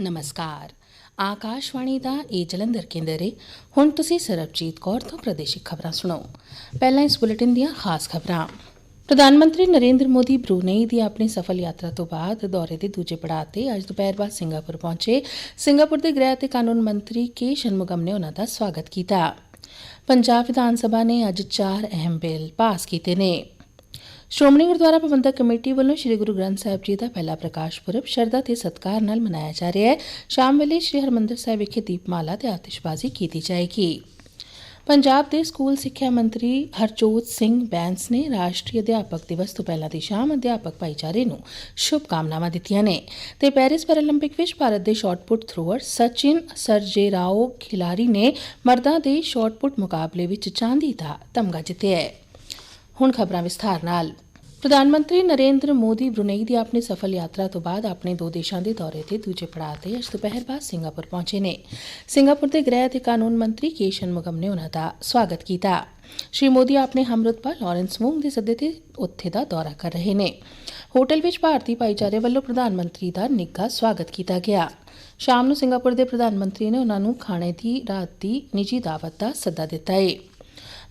ਨਮਸਕਾਰ ਆਕਾਸ਼ਵਾਣੀ ਦਾ ਇਹ ਜਲੰਧਰ ਕੇਂਦਰ ਹੈ ਹੁਣ ਤੁਸੀਂ ਸਰਬਜੀਤ ਕੌਰ ਤੋਂ ਪ੍ਰਦੇਸ਼ਿਕ ਖਬਰਾਂ ਸੁਣੋ ਪਹਿਲਾਂ ਇਸ ਬੁਲੇਟਿਨ ਦੀਆਂ ਖਾਸ ਖਬਰਾਂ ਪ੍ਰਧਾਨ ਮੰਤਰੀ ਨਰਿੰਦਰ ਮੋਦੀ ਬਰੂਨੇਈ ਦੀ ਆਪਣੀ ਸਫਲ ਯਾਤਰਾ ਤੋਂ ਬਾਅਦ ਦੌਰੇ ਦੇ ਦੂਜੇ ਪੜਾਅ ਤੇ ਅੱਜ ਦੁਪਹਿਰ ਬਾਅਦ ਸਿੰਗਾਪੁਰ ਪਹੁੰਚੇ ਸਿੰਗਾਪੁਰ ਦੇ ਗ੍ਰਹਿ ਤੇ ਕਾਨੂੰਨ ਮੰਤਰੀ ਕੇ ਸ਼ਨਮੁਗਮ ਨੇ ਉਹਨਾਂ ਦਾ ਸਵਾਗਤ ਕੀਤਾ ਪੰਜਾਬ ਵਿਧਾਨ ਸਭਾ ਨੇ ਅੱਜ ਚਾਰ ਅਹਿਮ ਬਿੱਲ ਪਾਸ ਕੀਤੇ ਨੇ ਸ਼੍ਰੋਮਣੀ ਗੁਰਦੁਆਰਾ ਪ੍ਰਬੰਧਕ ਕਮੇਟੀ ਵੱਲੋਂ ਸ੍ਰੀ ਗੁਰੂ ਗ੍ਰੰਥ ਸਾਹਿਬ ਜੀ ਦਾ ਪਹਿਲਾ ਪ੍ਰਕਾਸ਼ ਪੁਰਬ ਸ਼ਰਧਾ ਤੇ ਸਤਿਕਾਰ ਨਾਲ ਮਨਾਇਆ ਜਾ ਰਿਹਾ ਹੈ। ਸ਼ਾਮ ਵੇਲੇ ਸ੍ਰੀ ਹਰਮੰਦਰ ਸਾਹਿਬ ਵਿਖੇ ਦੀਪਮਾਲਾ ਤੇ ਆਤਿਸ਼ਬਾਜ਼ੀ ਕੀਤੀ ਜਾਏਗੀ। ਪੰਜਾਬ ਦੇ ਸਕੂਲ ਸਿੱਖਿਆ ਮੰਤਰੀ ਹਰਜੋਤ ਸਿੰਘ ਬੈਂਸ ਨੇ ਰਾਸ਼ਟਰੀ ਅਧਿਆਪਕ ਦਿਵਸ ਤੋਂ ਪਹਿਲਾਂ ਦੀ ਸ਼ਾਮ ਅਧਿਆਪਕ ਭਾਈਚਾਰੇ ਨੂੰ ਸ਼ੁਭ ਕਾਮਨਾਵਾਂ ਦਿੱਤੀਆਂ ਨੇ ਤੇ ਪੈਰਿਸ ਪੈਰਾਲੰਪਿਕ ਵਿੱਚ ਭਾਰਤ ਦੇ ਸ਼ਾਟਪੁੱਟ ਥਰੋਅਰ ਸਚਿਨ ਸਰਜੇਰਾਓ ਖਿਲਾਰੀ ਨੇ ਮਰਦਾਂ ਦੇ ਸ਼ਾਟਪੁੱਟ ਮੁਕਾਬਲੇ ਵਿੱਚ ਚਾਂਦੀ ਦਾ ਤਮਗਾ ਜਿੱਤਿਆ ਹੈ। ਹੁਣ ਖਬਰਾਂ ਵਿਸਥਾਰ ਨਾਲ। ਪ੍ਰਧਾਨ ਮੰਤਰੀ ਨਰਿੰਦਰ ਮੋਦੀ ਬਰੂਨੇਈ ਦੀ ਆਪਣੀ ਸਫਲ ਯਾਤਰਾ ਤੋਂ ਬਾਅਦ ਆਪਣੇ ਦੋ ਦੇਸ਼ਾਂ ਦੇ ਦੌਰੇ ਤੇ ਦੂਜੇ ਪੜਾਅ ਤੇ ਅੱਜ ਦੁਪਹਿਰ ਬਾਅਦ ਸਿੰਗਾਪੁਰ ਪਹੁੰਚੇ ਨੇ। ਸਿੰਗਾਪੁਰ ਦੇ ਗ੍ਰਹਿ ਤੇ ਕਾਨੂੰਨ ਮੰਤਰੀ ਕੇ ਸ਼ਨਮੁਗਮ ਨੇ ਉਹਨਾਂ ਦਾ ਸਵਾਗਤ ਕੀਤਾ। ਸ਼੍ਰੀ ਮੋਦੀ ਆਪਣੇ ਹਮਰੁਤਬਾ ਲਾਰੈਂਸ ਮੂੰਗ ਦੇ ਸੱਦੇ ਤੇ ਉੱਥੇ ਦਾ ਦੌਰਾ ਕਰ ਰਹੇ ਨੇ। ਹੋਟਲ ਵਿੱਚ ਭਾਰਤੀ ਭਾਈਚਾਰੇ ਵੱਲੋਂ ਪ੍ਰਧਾਨ ਮੰਤਰੀ ਦਾ ਨਿੱਘਾ ਸਵਾਗਤ ਕੀਤਾ ਗਿਆ। ਸ਼ਾਮ ਨੂੰ ਸਿੰਗਾਪੁਰ ਦੇ ਪ੍ਰਧਾਨ ਮੰਤਰੀ ਨੇ ਉਹਨਾਂ ਨੂੰ ਖਾਣੇ ਦੀ, ਰਾਤ ਦੀ ਨਿੱਜੀ ਦਾਵਤ ਦਾ ਸੱਦਾ ਦਿੱਤਾ ਹੈ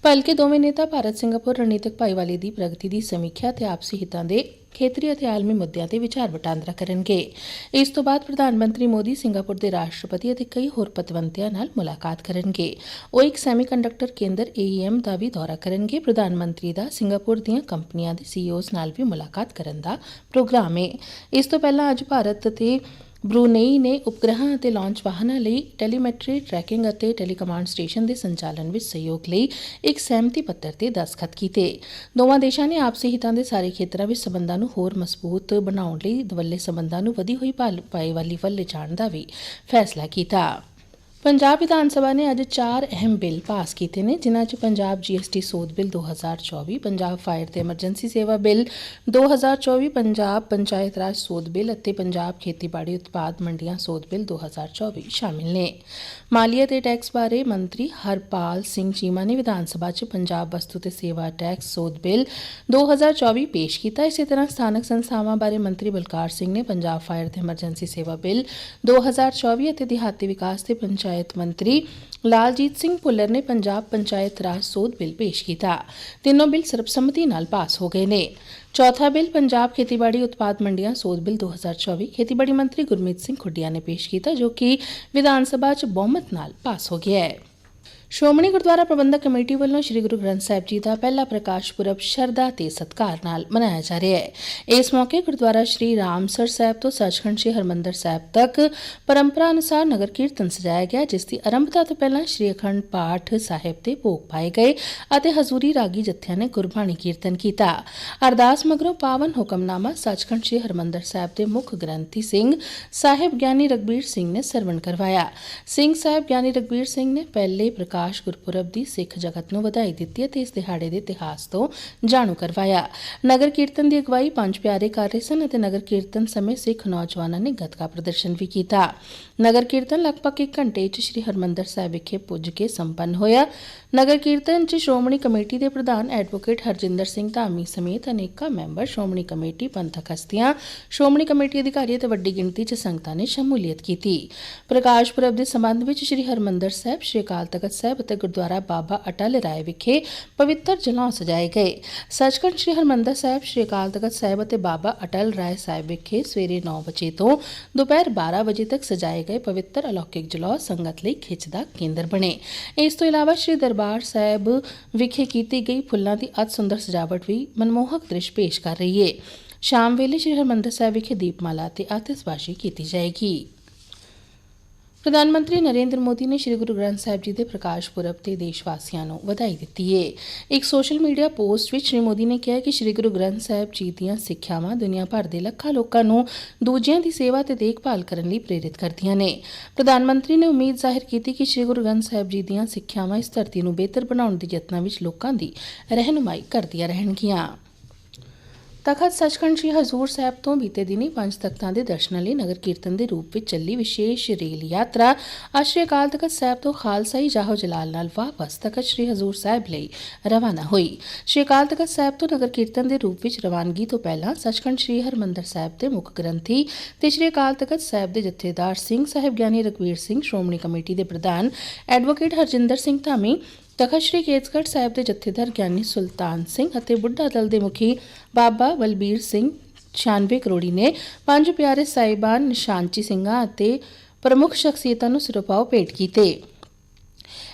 ਭਲਕੇ ਦੋਵੇਂ ਨੇਤਾ ਭਾਰਤ, ਸਿੰਗਾਪੁਰ ਰਣਨੀਤਿਕ ਭਾਈਵਾਲੀ ਦੀ ਪ੍ਰਗਤੀ ਦੀ ਸਮੀਖਿਆ ਤੇ ਆਪਸੀ ਹਿੱਤਾਂ ਦੇ ਖੇਤਰੀ ਅਤੇ ਆਲਮੀ ਮੁੱਦਿਆਂ ਤੇ ਵਿਚਾਰ ਵਟਾਂਦਰਾ ਕਰਨਗੇ। ਇਸ ਤੋਂ ਬਾਅਦ ਪ੍ਰਧਾਨ ਮੰਤਰੀ ਮੋਦੀ ਸਿੰਗਾਪੁਰ ਦੇ ਰਾਸ਼ਟਰਪਤੀ ਅਤੇ ਕਈ ਹੋਰ ਪਤਵੰਤਿਆਂ ਨਾਲ ਮੁਲਾਕਾਤ ਕਰਨਗੇ। ਉਹ ਇੱਕ ਸੈਮੀਕੰਡਕਟਰ ਕੇਂਦਰ AEM ਦਾ ਵੀ ਦੌਰਾ ਕਰਨਗੇ। ਪ੍ਰਧਾਨ ਮੰਤਰੀ ਦਾ ਸਿੰਗਾਪੁਰ ਦੀਆਂ ਕੰਪਨੀਆਂ ਦੇ ਸੀਈਓਜ਼ ਨਾਲ ਵੀ ਮੁਲਾਕਾਤ ਕਰਨ ਦਾ ਪ੍ਰੋਗਰਾਮ ਹੈ ਇਸ ਤੋਂ ਪਹਿਲਾਂ ਅੱਜ ਭਾਰਤ ਤੇ ਬਰੂਨੇਈ ਨੇ ਉਪਗ੍ਰਹਾਂ ਅਤੇ ਲਾਂਚ ਵਾਹਨਾਂ ਲਈ ਟੈਲੀਮੈਟਰੀ ਟਰੈਕਿੰਗ ਅਤੇ ਟੈਲੀਕਮਾਂਡ ਸਟੇਸ਼ਨ ਦੇ ਸੰਚਾਲਨ ਵਿੱਚ ਸਹਿਯੋਗ ਲਈ ਇੱਕ ਸਹਿਮਤੀ ਪੱਤਰ ਤੇ ਦਸਖਤ ਕੀਤੇ। ਦੋਵਾਂ ਦੇਸ਼ਾਂ ਨੇ ਆਪਸੀ ਹਿੱਤਾਂ ਦੇ ਸਾਰੇ ਖੇਤਰਾਂ ਵਿੱਚ ਸਬੰਧਾਂ ਨੂੰ ਹੋਰ ਮਜ਼ਬੂਤ ਬਣਾਉਣ ਲਈ ਦਵੱਲੇ ਸਬੰਧਾਂ ਨੂੰ ਵਧੀ ਹੋਈ ਭਾਈਵਾਲੀ ਵੱਲ ਲਿਜਾਣ ਦਾ ਵੀ ਫੈਸਲਾ ਕੀਤਾ। ਪੰਜਾਬ ਵਿਧਾਨ ਸਭਾ ਨੇ ਅੱਜ ਚਾਰ ਅਹਿਮ ਬਿੱਲ ਪਾਸ ਕੀਤੇ ਨੇ, ਜਿਨ੍ਹਾਂ 'ਚ ਪੰਜਾਬ ਜੀਐਸਟੀ ਸੋਧ ਬਿੱਲ 2024 ਪੰਜਾਬ ਫਾਇਰ ਤੇ ਐਮਰਜੈਂਸੀ ਸੇਵਾ ਬਿੱਲ 2024 ਪੰਜਾਬ ਪੰਚਾਇਤ ਰਾਜ ਸੋਧ ਬਿੱਲ ਅਤੇ ਪੰਜਾਬ ਖੇਤੀਬਾੜੀ ਉਤਪਾਦ ਮੰਡੀਆਂ ਸੋਧ ਬਿੱਲ 2024 ਸ਼ਾਮਿਲ ਨੇ। ਮਾਲੀਆ ਤੇ ਟੈਕਸ ਬਾਰੇ ਮੰਤਰੀ ਹਰਪਾਲ ਸਿੰਘ ਚੀਮਾ ਨੇ ਵਿਧਾਨ ਸਭਾ 'ਚ ਪੰਜਾਬ ਵਸਤੂ ਤੇ ਸੇਵਾ ਟੈਕਸ ਸੋਧ ਬਿੱਲ 2024 ਪੇਸ਼ ਕੀਤਾ। ਇਸੇ ਤਰ੍ਹਾਂ ਸਥਾਨਕ ਸੰਸਥਾਵਾਂ ਬਾਰੇ ਮੰਤਰੀ ਬਲਕਾਰ ਸਿੰਘ ਨੇ ਪੰਜਾਬ ਫਾਇਰ ਤੇ ਐਮਰਜੈਂਸੀ ਸੇਵਾ ਬਿੱਲ 2024 ਅਤੇ ਦਿਹਾਤੀ ਵਿਕਾਸ ਤੇ ਪੰਚਾਇਤ ਮੰਤਰੀ ਲਾਲਜੀਤ ਸਿੰਘ ਭੁੱਲਰ ਨੇ ਪੰਜਾਬ ਪੰਚਾਇਤ ਰਾਜ ਸੋਧ ਬਿੱਲ ਪੇਸ਼ ਕੀਤਾ ਤਿੰਨੋਂ ਬਿੱਲ ਸਰਬਸੰਮਤੀ ਨਾਲ ਪਾਸ ਹੋ ਗਏ ਨੇ ਚੌਥਾ ਬਿੱਲ ਪੰਜਾਬ ਖੇਤੀਬਾੜੀ ਉਤਪਾਦ ਮੰਡੀਆਂ ਸੋਧ ਬਿੱਲ 2024 ਖੇਤੀਬਾੜੀ ਮੰਤਰੀ ਗੁਰਮੀਤ ਸਿੰਘ ਖੁੱਡੀਆ ਨੇ ਪੇਸ਼ ਕੀਤਾ ਜੋ ਕਿ ਵਿਧਾਨ ਸਭਾ 'ਚ ਬਹੁਮਤ ਨਾਲ ਪਾਸ ਹੋ ਗਿਆ ਹੈ ਸ਼੍ਰੋਮਣੀ ਗੁਰਦੁਆਰਾ ਪ੍ਰਬੰਧਕ ਕਮੇਟੀ ਵੱਲੋਂ ਸ੍ਰੀ ਗੁਰੂ ਗ੍ਰੰਥ ਸਾਹਿਬ ਜੀ ਦਾ ਪਹਿਲਾ ਪ੍ਰਕਾਸ਼ ਪੁਰਬ ਸ਼ਰਧਾ ਤੇ ਸਤਕਾਰ ਨਾਲ ਮਨਾਇਆ ਜਾ ਰਿਹਾ ਹੈ। ਇਸ ਮੌਕੇ ਗੁਰਦੁਆਰਾ ਸ੍ਰੀ ਰਾਮਸਰ ਸਾਹਿਬ ਤੋਂ ਸੱਚਖੰਡ ਸ੍ਰੀ ਹਰਮੰਦਰ ਸਾਹਿਬ ਤੱਕ ਪਰੰਪਰਾ ਅਨੁਸਾਰ ਨਗਰ ਕੀਰਤਨ ਸਜਾਇਆ ਗਿਆ, ਜਿਸ ਦੀ ਆਰੰਭਤਾ ਤੋਂ ਪਹਿਲਾਂ ਸ੍ਰੀ ਅਖੰਡ ਪਾਠ ਸਾਹਿਬ ਤੇ ਭੋਗ ਪਾਏ ਗਏ ਅਤੇ ਹਜ਼ੂਰੀ ਰਾਗੀ ਜਥਿਆਂ ਨੇ ਗੁਰਬਾਣੀ ਕੀਰਤਨ ਕੀਤਾ। ਅਰਦਾਸ ਮਗਰੋਂ ਪਾਵਨ ਹੁਕਮਨਾਮਾ ਸੱਚਖੰਡ ਸ੍ਰੀ ਹਰਮੰਦਰ ਸਾਹਿਬ ਦੇ ਮੁੱਖ ਗ੍ਰੰਥੀ ਸਿੰਘ ਸਾਹਿਬ ਗਿਆਨੀ ਰਗਬੀਰ ਸਿੰਘ ਨੇ ਸਰਵਣ ਕਰਵਾਇਆ। ਸਿੰਘ ਸਾਹਿਬ ਗਿਆਨੀ ਰਗਬੀਰ ਸਿੰਘ ਨੇ ਪਹਿਲੇ ਪ੍ਰਕਾਸ਼ ਗੁਰਪੁਰਬ ਦੀ ਸਿੱਖ ਜਗਤ ਨੂੰ ਵਧਾਈ ਦਿੱਤੀ ਅਤੇ ਇਸ ਦਿਹਾੜੇ ਦੇ ਇਤਿਹਾਸ ਤੋਂ ਜਾਣੂ ਕਰਵਾਇਆ। ਨਗਰ ਕੀਰਤਨ ਦੀ ਅਗਵਾਈ ਪੰਜ ਪਿਆਰੇ ਕਰ ਰਹੇ ਸਨ ਅਤੇ ਨਗਰ ਕੀਰਤਨ ਸਮੇਂ ਸਿੱਖ ਨੌਜਵਾਨਾਂ ਨੇ ਗੱਤਕਾ ਪ੍ਰਦਰਸ਼ਨ ਵੀ ਕੀਤਾ। ਨਗਰ ਕੀਰਤਨ ਲਗਭਗ 1 ਘੰਟੇ 'ਚ ਸ੍ਰੀ ਹਰਮੰਦਰ ਸਾਹਿਬ ਵਿਖੇ ਪੁੱਜ ਕੇ ਸੰਪੰਨ ਹੋਇਆ। ਨਗਰ ਕੀਰਤਨ 'ਚ ਸ਼੍ਰੋਮਣੀ ਕਮੇਟੀ ਦੇ ਪ੍ਰਧਾਨ ਐਡਵੋਕੇਟ ਹਰਜਿੰਦਰ ਸਿੰਘ ਧਾਮੀ ਸਮੇਤ ਅਨੇਕਾਂ ਮੈਂਬਰ ਸ਼੍ਰੋਮਣੀ ਕਮੇਟੀ, ਪੰਥਕ ਹਸਤੀਆਂ, ਸ਼੍ਰੋਮਣੀ ਕਮੇਟੀ ਅਧਿਕਾਰੀ ਅਤੇ ਵੱਡੀ ਗਿਣਤੀ 'ਚ ਸੰਗਤਾਂ ਨੇ ਸ਼ਮੂਲੀਅਤ ਕੀਤੀ। ਪ੍ਰਕਾਸ਼ ਪੁਰਬ ਦੇ ਸੰਬੰਧ ਵਿੱਚ ਸ੍ਰੀ ਹਰਮੰਦਰ ਸਾਹਿਬ, ਸ੍ਰੀ ਅਕਾਲ ਤਖਤ ਸਾਹਿਬ ਅਤੇ ਗੁਰਦੁਆਰਾ ਬਾਬਾ ਅਟਲ ਰਾਏ ਵਿਖੇ ਪਵਿੱਤਰ ਜਲੌਂ ਸਜਾਏ ਗਏ। ਸੱਚਖੰਡ ਸ੍ਰੀ ਹਰਮੰਦਰ ਸਾਹਿਬ, ਸ੍ਰੀ ਅਕਾਲ ਤਖਤ ਸਾਹਿਬ ਅਤੇ ਬਾਬਾ ਅਟਲ ਰਾਏ ਸਾਹਿਬ ਵਿਖੇ ਸਵੇਰੇ 9 ਵਜੇ ਤੋਂ ਦੁਪਹਿਰ 12 ਵਜੇ ਤੱਕ ਸਜਾਏ ਗਏ ਪਵਿੱਤਰ ਅਲੌਕਿਕ ਜਲੌਂ ਸੰਗਤ ਲਈ ਖਿੱਚ ਦਾ ਕੇਂਦਰ ਬਣੇ। ਇਸ ਤੋਂ ਇਲਾਵਾ ਸ੍ਰੀ ਦਰਬਾਰ ਸਾਹਿਬ ਵਿਖੇ ਕੀਤੀ ਗਈ ਫੁੱਲਾਂ ਦੀ ਅਤ ਸੁੰਦਰ ਸਜਾਵਟ ਵੀ ਮਨਮੋਹਕ ਦ੍ਰਿਸ਼ ਪੇਸ਼ ਕਰ ਰਹੀ ਹੈ ਸ਼ਾਮ ਵੇਲੇ ਸ੍ਰੀ ਹਰਮੰਦਰ ਸਾਹਿਬ ਵਿਖੇ ਦੀਪਮਾਲਾ ਤੇ ਆਤਿਸ਼ਬਾਜ਼ੀ ਕੀਤੀ ਜਾਏਗੀ। ਪ੍ਰਧਾਨ ਮੰਤਰੀ ਨਰਿੰਦਰ ਮੋਦੀ ਨੇ ਸ੍ਰੀ ਗੁਰੂ ਗ੍ਰੰਥ ਸਾਹਿਬ ਜੀ ਦੇ ਪ੍ਰਕਾਸ਼ ਪੁਰਬ ਤੇ ਦੇਸ਼ ਵਾਸੀਆਂ ਨੂੰ ਵਧਾਈ ਦਿੱਤੀ ਹੈ ਇੱਕ ਸੋਸ਼ਲ ਮੀਡੀਆ ਪੋਸਟ ਵਿੱਚ ਸ੍ਰੀ ਮੋਦੀ ਨੇ ਕਿਹਾ ਕਿ ਸ੍ਰੀ ਗੁਰੂ ਗ੍ਰੰਥ ਸਾਹਿਬ ਜੀ ਦੀਆਂ ਸਿੱਖਿਆਵਾਂ ਦੁਨੀਆ ਭਰ ਦੇ ਲੱਖਾਂ ਲੋਕਾਂ ਨੂੰ ਦੂਜਿਆਂ ਦੀ ਸੇਵਾ ਤੇ ਦੇਖਭਾਲ ਕਰਨ ਲਈ ਪ੍ਰੇਰਿਤ ਕਰਦੀਆਂ ਨੇ। ਪ੍ਰਧਾਨ ਮੰਤਰੀ ਨੇ ਉਮੀਦ ਜ਼ਾਹਿਰ ਕੀਤੀ ਕਿ ਸ੍ਰੀ ਗੁਰੂ ਗ੍ਰੰਥ ਸਾਹਿਬ ਜੀ ਦੀਆਂ ਸਿੱਖਿਆਵਾਂ ਇਸ ਧਰਤੀ ਨੂੰ ਬਿਹਤਰ ਬਣਾਉਣ ਦੇ ਯਤਨਾਂ ਵਿੱਚ ਲੋਕਾਂ ਦੀ ਰਹਿਨੁਮਾਈ ਕਰਦੀਆਂ ਰਹਿਣਗੀਆਂ। ਤਖਤ ਸੱਚਖੰਡ ਸ੍ਰੀ ਹਜ਼ੂਰ ਸਾਹਿਬ ਤੋਂ ਬੀਤੇ ਦਿਨੀ ਪੰਜ ਤਖਤਾਂ ਦੇ ਦਰਸ਼ਨਾਂ ਲਈ ਨਗਰ ਕੀਰਤਨ ਦੇ ਰੂਪ ਵਿੱਚ ਚੱਲੀ ਵਿਸ਼ੇਸ਼ ਰੇਲ ਯਾਤਰਾ। ਅੱਜ ਸ਼੍ਰੀ ਅਕਾਲ ਤਖਤ ਸਾਹਿਬ ਤੋਂ ਖਾਲਸਾਈ ਜਾਹੋ ਜਲਾਲ ਨਾਲ ਵਾਪਸ ਤਖਤ ਸ੍ਰੀ ਹਜ਼ੂਰ ਸਾਹਿਬ ਲਈ ਰਵਾਨਾ ਹੋਈ। ਸ਼੍ਰੀ ਅਕਾਲ ਤਖਤ ਸਾਹਿਬ ਤੋਂ ਨਗਰ ਕੀਰਤਨ ਦੇ ਰੂਪ ਵਿੱਚ ਰਵਾਨਗੀ ਤੋਂ ਪਹਿਲਾਂ ਸੱਚਖੰਡ ਸ੍ਰੀ ਹਰਮੰਦਰ ਸਾਹਿਬ ਦੇ ਮੁੱਖ ਗ੍ਰੰਥੀ ਤੇ ਸ਼੍ਰੀ ਅਕਾਲ ਤਖਤ ਸਾਹਿਬ ਦੇ ਜਥੇਦਾਰ ਸਿੰਘ ਸਾਹਿਬ ਗਿਆਨੀ ਰਘਵੀਰ ਸਿੰਘ ਸ਼੍ਰੋਮਣੀ ਕਮੇਟੀ ਦੇ ਪ੍ਰਧਾਨ ਐਡਵੋਕੇਟ ਹਰਜਿੰਦਰ ਸਿੰਘ ਧਾਮੀ ਤਖਤ ਸ੍ਰੀ ਕੇਸਗੜ੍ਹ ਸਾਹਿਬ ਦੇ ਜਥੇਦਾਰ ਗਿਆਨੀ ਸੁਲਤਾਨ ਸਿੰਘ ਅਤੇ ਬੁੱਢਾ ਦਲ ਦੇ ਮੁਖੀ ਬਾਬਾ ਬਲਬੀਰ ਸਿੰਘ 96 ਕਰੋੜੀ ਨੇ ਪੰਜ ਪਿਆਰੇ ਸਾਹਿਬਾਨ ਨਿਸ਼ਾਨਚੀ ਸਿੰਘਾਂ ਅਤੇ ਪ੍ਰਮੁੱਖ ਸ਼ਖਸੀਅਤਾਂ ਨੂੰ ਸਿਰੋਪਾਓ ਭੇਟ ਕੀਤੇ।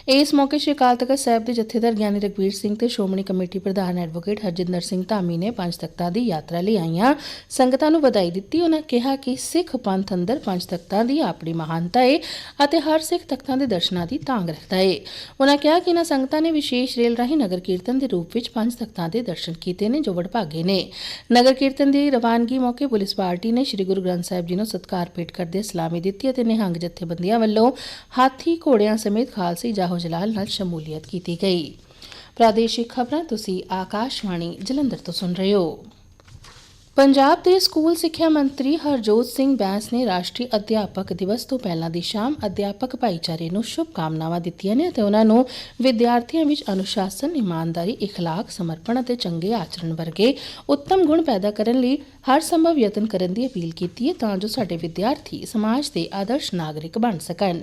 ਇਸ ਮੌਕੇ ਸ਼੍ਰੀ ਅਕਾਲ ਤਖਤ ਸਾਹਿਬ ਦੇ ਜਥੇਦਾਰ ਗਿਆਨੀ ਰਘਵੀਰ ਸਿੰਘ ਤੇ ਸ਼੍ਰੋਮਣੀ ਕਮੇਟੀ ਪ੍ਰਧਾਨ ਐਡਵੋਕੇਟ ਹਰਜਿੰਦਰ ਸਿੰਘ ਧਾਮੀ ਨੇ ਪੰਜ ਤਖਤਾਂ ਦੀ ਯਾਤਰਾ ਲਈ ਆਈਆਂ। ਸੰਗਤਾਂ ਨੂੰ ਵਧਾਈ ਦਿੱਤੀ। ਉਹਨਾਂ ਕਿਹਾ ਕਿ ਸਿੱਖ ਪੰਥ ਅੰਦਰ ਪੰਜ ਤਖਤਾਂ ਦੀ ਆਪਣੀ ਮਹਾਨਤਾ ਹੈ ਅਤੇ ਹਰ ਸਿੱਖ ਤਖਤਾਂ ਦੇ ਦਰਸ਼ਨਾਂ ਦੀ ਤਾਂਗ ਰੱਖਦਾ ਹੈ ਉਹਨਾਂ ਕਿਹਾ ਕਿ ਇਹਨਾਂ ਸੰਗਤਾਂ ਨੇ ਵਿਸ਼ੇਸ਼ ਰੇਲ ਰਾਹੀਂ ਨਗਰ ਕੀਰਤਨ ਦੇ ਰੂਪ ਵਿੱਚ ਪੰਜ ਤਖਤਾਂ ਦੇ ਦਰਸ਼ਨ ਕੀਤੇ ਨੇ ਜੋ ਵਡਭਾਗੇ ਨੇ। ਨਗਰ ਕੀਰਤਨ ਦੀ ਰਵਾਨਗੀ ਮੌਕੇ ਪੁਲਿਸ ਪਾਰਟੀ ਨੇ ਸ੍ਰੀ ਗੁਰੂ ਗ੍ਰੰਥ ਸਾਹਿਬ ਜੀ ਨੂੰ ਸਤਿਕਾਰ ਭੇਟ ਕਰਦੇ ਸਲਾਮੀ ਦਿੱਤੀ ਅਤੇ ਨਿਹੰਗ ਜਥੇਬੰਦੀਆਂ ਵੱਲੋਂ ਹਾਥੀ ਘੋੜਿਆਂ ਸਮੇਤ ਖਾਲਸੀ ਜਾਹੋ ਜਲਾਲ ਨਾਲ ਸ਼ਮੂਲੀਅਤ ਕੀਤੀ ਗਈ। ਪ੍ਰਾਦੇਸ਼ਿਕ ਖਬਰਾਂ ਤੁਸੀਂ ਆਕਾਸ਼ਵਾਣੀ ਜਲੰਧਰ ਤੋਂ ਸੁਣ ਰਹੇ ਹੋ। ਪੰਜਾਬ ਦੇ ਸਕੂਲ ਸਿੱਖਿਆ ਮੰਤਰੀ ਹਰਜੋਤ ਸਿੰਘ ਬੈਂਸ ਨੇ ਰਾਸ਼ਟਰੀ ਅਧਿਆਪਕ ਦਿਵਸ ਤੋਂ ਪਹਿਲਾਂ ਦੀ ਸ਼ਾਮ ਅਧਿਆਪਕ ਭਾਈਚਾਰੇ ਨੂੰ ਸ਼ੁਭ ਕਾਮਨਾਵਾਂ ਦਿੱਤੀਆਂ ਨੇ ਅਤੇ ਉਹਨਾਂ ਨੂੰ ਵਿਦਿਆਰਥੀਆਂ ਵਿੱਚ ਅਨੁਸ਼ਾਸਨ, ਇਮਾਨਦਾਰੀ, اخلاق, ਸਮਰਪਣ ਅਤੇ ਚੰਗੇ ਆਚਰਣ ਵਰਗੇ ਉੱਤਮ ਗੁਣ ਪੈਦਾ ਕਰਨ ਲਈ ਹਰ ਸੰਭਵ ਯਤਨ ਕਰਨ ਦੀ ਅਪੀਲ ਕੀਤੀ ਹੈ ਤਾਂ ਜੋ ਸਾਡੇ ਵਿਦਿਆਰਥੀ ਸਮਾਜ ਦੇ ਆਦਰਸ਼ ਨਾਗਰਿਕ ਬਣ ਸਕਣ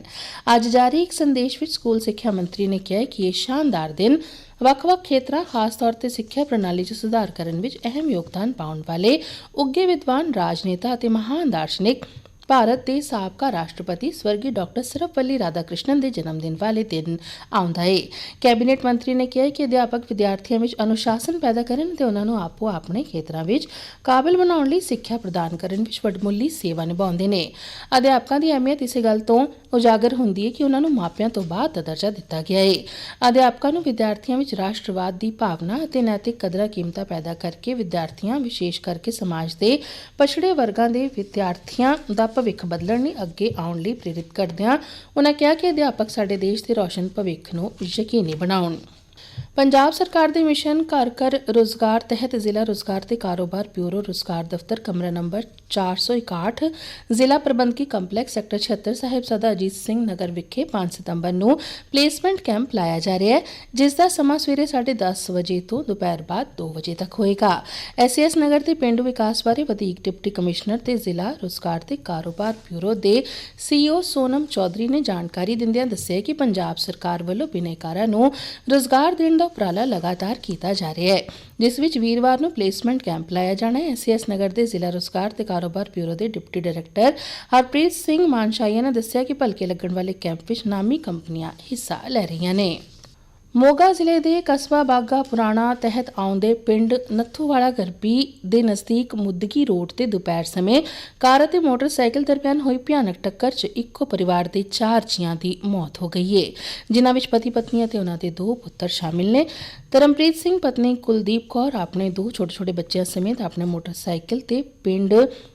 ਅੱਜ ਜਾਰੀ ਇੱਕ ਸੰਦੇਸ਼ ਵਿੱਚ ਸਕੂਲ ਸਿੱਖਿਆ ਮੰਤਰੀ ਨੇ ਕਿਹਾ ਹੈ ਕਿ ਇਹ ਸ਼ਾਨਦਾਰ ਦਿਨ ਵੱਖ-ਵੱਖ ਖੇਤਰਾਂ, ਖਾਸ ਤੌਰ ਤੇ ਸਿੱਖਿਆ ਪ੍ਰਣਾਲੀ 'ਚ ਸੁਧਾਰ ਕਰਨ ਵਿੱਚ ਅਹਿਮ ਯੋਗਦਾਨ ਪਾਉਣ ਵਾਲੇ ਉੱਗੇ ਵਿਦਵਾਨ, ਰਾਜਨੇਤਾ ਅਤੇ ਮਹਾਨ ਦਾਰਸ਼ਨਿਕ ਭਾਰਤ ਦੇ ਸਾਬਕਾ ਰਾਸ਼ਟਰਪਤੀ ਸਵਰਗੀ ਡਾਕਟਰ ਸਰਵਪੱਲੀ ਰਾਧਾਕ੍ਰਿਸ਼ਨਨ ਦੇ ਜਨਮ ਦਿਨ ਵਾਲੇ ਦਿਨ ਆਉਂਦਾ ਹੈ ਕੈਬਨਿਟ ਮੰਤਰੀ ਨੇ ਕਿਹਾ ਕਿ ਅਧਿਆਪਕ ਵਿਦਿਆਰਥੀਆਂ ਵਿੱਚ ਅਨੁਸ਼ਾਸਨ ਪੈਦਾ ਕਰਨ ਤੇ ਉਹਨਾਂ ਨੂੰ ਆਪੋ ਆਪਣੇ ਖੇਤਰਾਂ ਵਿੱਚ ਕਾਬਿਲ ਬਣਾਉਣ ਲਈ ਸਿੱਖਿਆ ਪ੍ਰਦਾਨ ਕਰਨ ਵਿੱਚ ਵੱਡਮੁੱਲੀ ਸੇਵਾ ਨਿਭਾਉਂਦੇ ਨੇ। ਅਧਿਆਪਕਾਂ ਦੀ ਅਹਿਮੀਅਤ ਇਸੇ ਗੱਲ ਤੋਂ ਉਜਾਗਰ ਹੁੰਦੀ ਹੈ ਕਿ ਉਹਨਾਂ ਨੂੰ ਮਾਪਿਆਂ ਤੋਂ ਬਾਅਦ ਦਾ ਦਰਜਾ ਦਿੱਤਾ ਗਿਆ ਹੈ ਅਧਿਆਪਕਾਂ ਨੂੰ ਵਿਦਿਆਰਥੀਆਂ ਵਿੱਚ ਰਾਸ਼ਟਰਵਾਦ ਦੀ ਭਾਵਨਾ ਅਤੇ ਨੈਤਿਕ ਕਦਰਾਂ ਕੀਮਤਾਂ ਪੈਦਾ ਕਰਕੇ ਵਿਦਿਆਰਥੀਆਂ, ਵਿਸ਼ੇਸ਼ ਕਰਕੇ ਸਮਾਜ ਦੇ ਪਛੜੇ ਵਰਗਾਂ ਦੇ ਵਿਦਿਆਰਥੀਆਂ ਦਾ ਭਵਿੱਖ ਬਦਲਣ ਲਈ ਅੱਗੇ ਆਉਣ ਲਈ ਪ੍ਰੇਰਿਤ ਕਰਦਿਆਂ ਉਨ੍ਹਾਂ ਕਿਹਾ ਕਿ ਅਧਿਆਪਕ ਸਾਡੇ ਦੇਸ਼ ਦੇ ਰੌਸ਼ਨ ਭਵਿੱਖ ਨੂੰ ਯਕੀਨੀ ਬਣਾਉਣ। ਪੰਜਾਬ ਸਰਕਾਰ ਦੇ ਮਿਸ਼ਨ ਘਰ ਘਰ ਰੋਜ਼ਗਾਰ ਤਹਿਤ ਜ਼ਿਲ੍ਹਾ ਰੋਜ਼ਗਾਰ ਤੇ ਕਾਰੋਬਾਰ ਬਿਊਰੋ ਰੋਜ਼ਗਾਰ ਦਫ਼ਤਰ ਕਮਰਾ ਨੰਬਰ 461 ਜ਼ਿਲ੍ਹਾ ਪ੍ਰਬੰਧਕੀ ਕੰਪਲੈਕਸ ਸੈਕਟਰ 76 ਸਦਾ ਅਜੀਤ ਸਿੰਘ ਨਗਰ ਵਿਖੇ 5 ਸਤੰਬਰ ਨੂੰ ਪਲੇਸਮੈਂਟ ਕੈਂਪ ਲਾਇਆ ਜਾ ਰਿਹਾ ਹੈ, ਜਿਸ ਦਾ ਸਮਾਂ ਸਵੇਰੇ 10:30 ਵਜੇ ਤੋਂ ਦੁਪਹਿਰ ਬਾਅਦ 2 ਵਜੇ ਤੱਕ ਹੋਏਗਾ। ਐਸਐਸ ਨਗਰ ਦੇ ਪਿੰਡ ਵਿਕਾਸ ਬਾਰੇ ਵਧੀਕ ਡਿਪਟੀ ਕਮਿਸ਼ਨਰ ਤੇ ਜ਼ਿਲ੍ਹਾ ਰੋਜ਼ਗਾਰ ਤੇ ਕਾਰੋਬਾਰ ਬਿਊਰੋ ਦੇ ਸੀਈਓ ਸੋਨਮ ਚੌਧਰੀ ਨੇ ਜਾਣਕਾਰੀ ਦਿੰਦਿਆਂ ਦੱਸਿਆ ਕਿ ਪੰਜਾਬ ਸਰਕਾਰ ਵੱਲੋਂ ਬਿਨੈਕਾਰਾਂ ਨੂੰ ਰੋਜ਼ਗਾਰ ਦੇਣ ਦਾ ਉਪਰਾਲਾ ਲਗਾਤਾਰ ਕੀਤਾ ਜਾ ਰਿਹਾ ਹੈ, ਜਿਸ ਵਿੱਚ ਵੀਰਵਾਰ ਨੂੰ ਪਲੇਸਮੈਂਟ ਕੈਂਪ ਲਾਇਆ ਜਾਣਾ ਹੈ। ਐਸਐਸ ਨਗਰ ਦੇ ਜ਼ਿਲ੍ਹਾ ਰੋਜ਼ਗਾਰ ਤੇ ਕਾਰੋਬਾਰ ਬਿਊਰੋ ਦੇ ਡਿਪਟੀ ਡਾਇਰੈਕਟਰ ਹਰਪ੍ਰੀਤ ਸਿੰਘ ਮਾਨਸ਼ਾਹੀਆ ਨੇ ਦੱਸਿਆ ਕਿ ਭਲਕੇ ਲੱਗਣ ਵਾਲੇ ਕੈਂਪ ਵਿੱਚ ਨਾਮੀ ਕੰਪਨੀਆਂ ਹਿੱਸਾ ਲੈ ਰਹੀਆਂ ਨੇ। ਮੋਗਾ ਜ਼ਿਲ੍ਹੇ ਦੇ ਕਸਬਾ ਬਾਗਾ ਪੁਰਾਣਾ ਤਹਿਤ ਆਉਂਦੇ ਪਿੰਡ ਨੱਥੂਵਾਲਾ ਗਰਬੀ ਦੇ ਨਜ਼ਦੀਕ ਮੁੱਦਗੀ ਰੋਡ ਤੇ ਦੁਪਹਿਰ ਸਮੇਂ ਕਾਰ ਅਤੇ ਮੋਟਰਸਾਈਕਲ ਦਰਮਿਆਨ ਹੋਈ ਭਿਆਨਕ ਟੱਕਰ 'ਚ ਇੱਕੋ ਪਰਿਵਾਰ ਦੇ ਚਾਰ ਜੀਆਂ ਦੀ ਮੌਤ ਹੋ ਗਈ ਏ। ਜਿਨ੍ਹਾਂ ਵਿੱਚ ਪਤੀ ਪਤਨੀ ਅਤੇ ਉਹਨਾਂ ਦੇ ਦੋ ਪੁੱਤਰ ਸ਼ਾਮਿਲ ਨੇ। ਧਰਮਪ੍ਰੀਤ ਸਿੰਘ ਪਤਨੀ ਕੁਲਦੀਪ ਕੌਰ ਆਪਣੇ ਦੋ ਛੋਟੇ-ਛੋਟੇ ਬੱਚਿਆਂ ਸਮੇਤ ਆਪਣੇ ਮੋਟਰਸਾਈਕਲ ਤੇ ਪਿੰਡ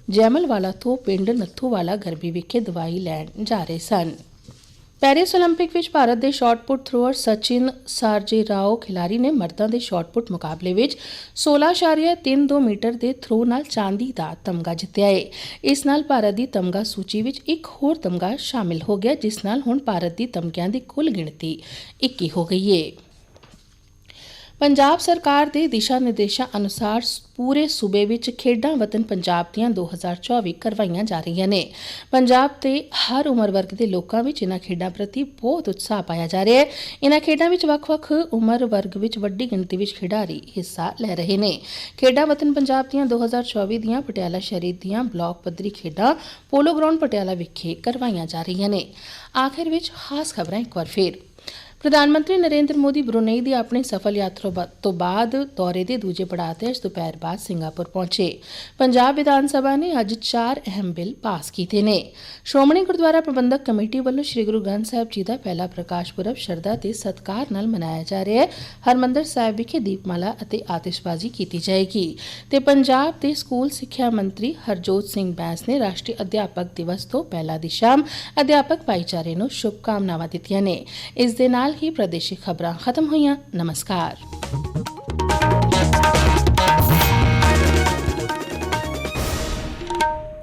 ਜੈਮਲਵਾਲਾ ਤੋਂ ਪਿੰਡ ਨੱਥੂਵਾਲਾ ਗਰਬੀ ਵਿਖੇ ਦਵਾਈ ਲੈਣ ਜਾ ਰਹੇ ਸਨ। ਪੈਰਿਸ 올림픽 ਵਿੱਚ ਭਾਰਤ ਦੇ ਸ਼ਾਟਪੁੱਟ ਥਰੋਅਰ ਸਚਿਨ ਸਾਰਜੀਰਾਓ ਖਿਲਾੜੀ ਨੇ ਮਰਦਾਂ ਦੇ ਸ਼ਾਟਪੁੱਟ ਮੁਕਾਬਲੇ ਵਿੱਚ 16.32 ਮੀਟਰ ਦੇ ਥਰੋ ਨਾਲ ਚਾਂਦੀ ਦਾ ਤਮਗਾ ਜਿੱਤਿਆ ਹੈ ਇਸ ਨਾਲ ਭਾਰਤ ਦੀ ਤਮਗਾ ਸੂਚੀ ਵਿੱਚ ਇੱਕ ਹੋਰ ਤਮਗਾ ਸ਼ਾਮਿਲ ਹੋ ਗਿਆ ਜਿਸ ਨਾਲ ਹੁਣ ਭਾਰਤ ਦੀ ਤਮਗਿਆਂ ਦੀ ਕੁੱਲ ਗਿਣਤੀ 21 ਹੋ ਗਈ ਹੈ ਪੰਜਾਬ ਸਰਕਾਰ ਦੇ ਦਿਸ਼ਾ ਨਿਰਦੇਸ਼ਾਂ ਅਨੁਸਾਰ ਪੂਰੇ ਸੂਬੇ ਵਿੱਚ ਖੇਡਾਂ ਵਤਨ ਪੰਜਾਬ ਦੀਆਂ 2024 ਕਰਵਾਈਆਂ ਜਾ ਰਹੀਆਂ ਨੇ। ਪੰਜਾਬ ਤੇ ਹਰ ਉਮਰ ਵਰਗ ਦੇ ਲੋਕਾਂ ਵਿੱਚ ਇਹਨਾਂ ਖੇਡਾਂ ਪ੍ਰਤੀ ਬਹੁਤ ਉਤਸ਼ਾਹ ਪਾਇਆ ਜਾ ਰਿਹਾ ਹੈ। ਇਹਨਾਂ ਖੇਡਾਂ ਵਿੱਚ ਵੱਖ-ਵੱਖ ਉਮਰ ਵਰਗ ਵਿੱਚ ਵੱਡੀ ਗਿਣਤੀ ਵਿੱਚ ਖਿਡਾਰੀ ਹਿੱਸਾ ਲੈ ਰਹੇ ਨੇ। ਖੇਡਾਂ ਵਤਨ ਪੰਜਾਬ ਦੀਆਂ 2024 ਦੀਆਂ ਪਟਿਆਲਾ ਸ਼ਹਿਰੀ ਦੀਆਂ ਬਲਾਕ ਪੱਧਰੀ ਖੇਡਾਂ ਪੋਲੋ ਗਰਾਊਂਡ ਪਟਿਆਲਾ ਵਿਖੇ ਕਰਵਾਈਆਂ ਜਾ ਰਹੀਆਂ ਨੇ। ਆਖਿਰ ਵਿੱਚ ਖਾਸ ਖਬਰਾਂ ਇੱਕ ਵਾਰ ਫੇਰ। ਪ੍ਰਧਾਨ ਮੰਤਰੀ ਨਰਿੰਦਰ ਮੋਦੀ ਬਰੂਨੇਈ ਦੀ ਆਪਣੀ ਸਫਲ ਯਾਤਰਾ ਤੋਂ ਬਾਅਦ ਦੌਰੇ ਦੇ ਦੂਜੇ ਪੜਾਅ ਤੇ ਅੱਜ ਦੁਪਹਿਰ ਬਾਅਦ ਸਿੰਗਾਪੁਰ ਪਹੁੰਚੇ। ਪੰਜਾਬ ਵਿਧਾਨ ਸਭਾ ਨੇ ਅੱਜ ਚਾਰ ਅਹਿਮ ਬਿੱਲ ਪਾਸ ਕੀਤੇ ਨੇ। ਸ਼੍ਰੋਮਣੀ ਗੁਰਦੁਆਰਾ ਪ੍ਰਬੰਧਕ ਕਮੇਟੀ ਵੱਲੋਂ ਸ੍ਰੀ ਗੁਰੂ ਗ੍ਰੰਥ ਸਾਹਿਬ ਜੀ ਦਾ ਪਹਿਲਾ ਪ੍ਰਕਾਸ਼ ਪੁਰਬ ਸ਼ਰਧਾ ਤੇ ਸਤਕਾਰ ਨਾਲ ਮਨਾਇਆ ਜਾ ਰਿਹਾ ਹੈ। ਹਰਮੰਦਰ ਸਾਹਿਬ ਵਿਖੇ ਦੀਪਮਾਲਾ ਅਤੇ ਆਤਿਸ਼ਬਾਜ਼ੀ ਕੀਤੀ ਜਾਏਗੀ ਤੇ ਪੰਜਾਬ ਦੇ ਸਕੂਲ ਸਿੱਖਿਆ ਮੰਤਰੀ ਹਰਜੋਤ ਸਿੰਘ ਬੈਂਸ ਨੇ ਰਾਸ਼ਟਰੀ ਅਧਿਆਪਕ ਦਿਵਸ ਤੋਂ ਪਹਿਲਾ ਦੀ ਸ਼ਾਮ ਅਧਿਆਪਕ ਭਾਈਚਾਰੇ ਨੂੰ ਸ਼ੁਭਕਾਮਨਾਵਾਂ ਦਿੱਤੀਆਂ ਨੇ। ਇਸ ਦੇ ਨਾਲ ਨਾਲ ਹੀ ਪ੍ਰਦੇਸ਼ਿਕ ਖਬਰਾਂ ਖਤਮ ਹੋਈਆਂ। ਨਮਸਕਾਰ।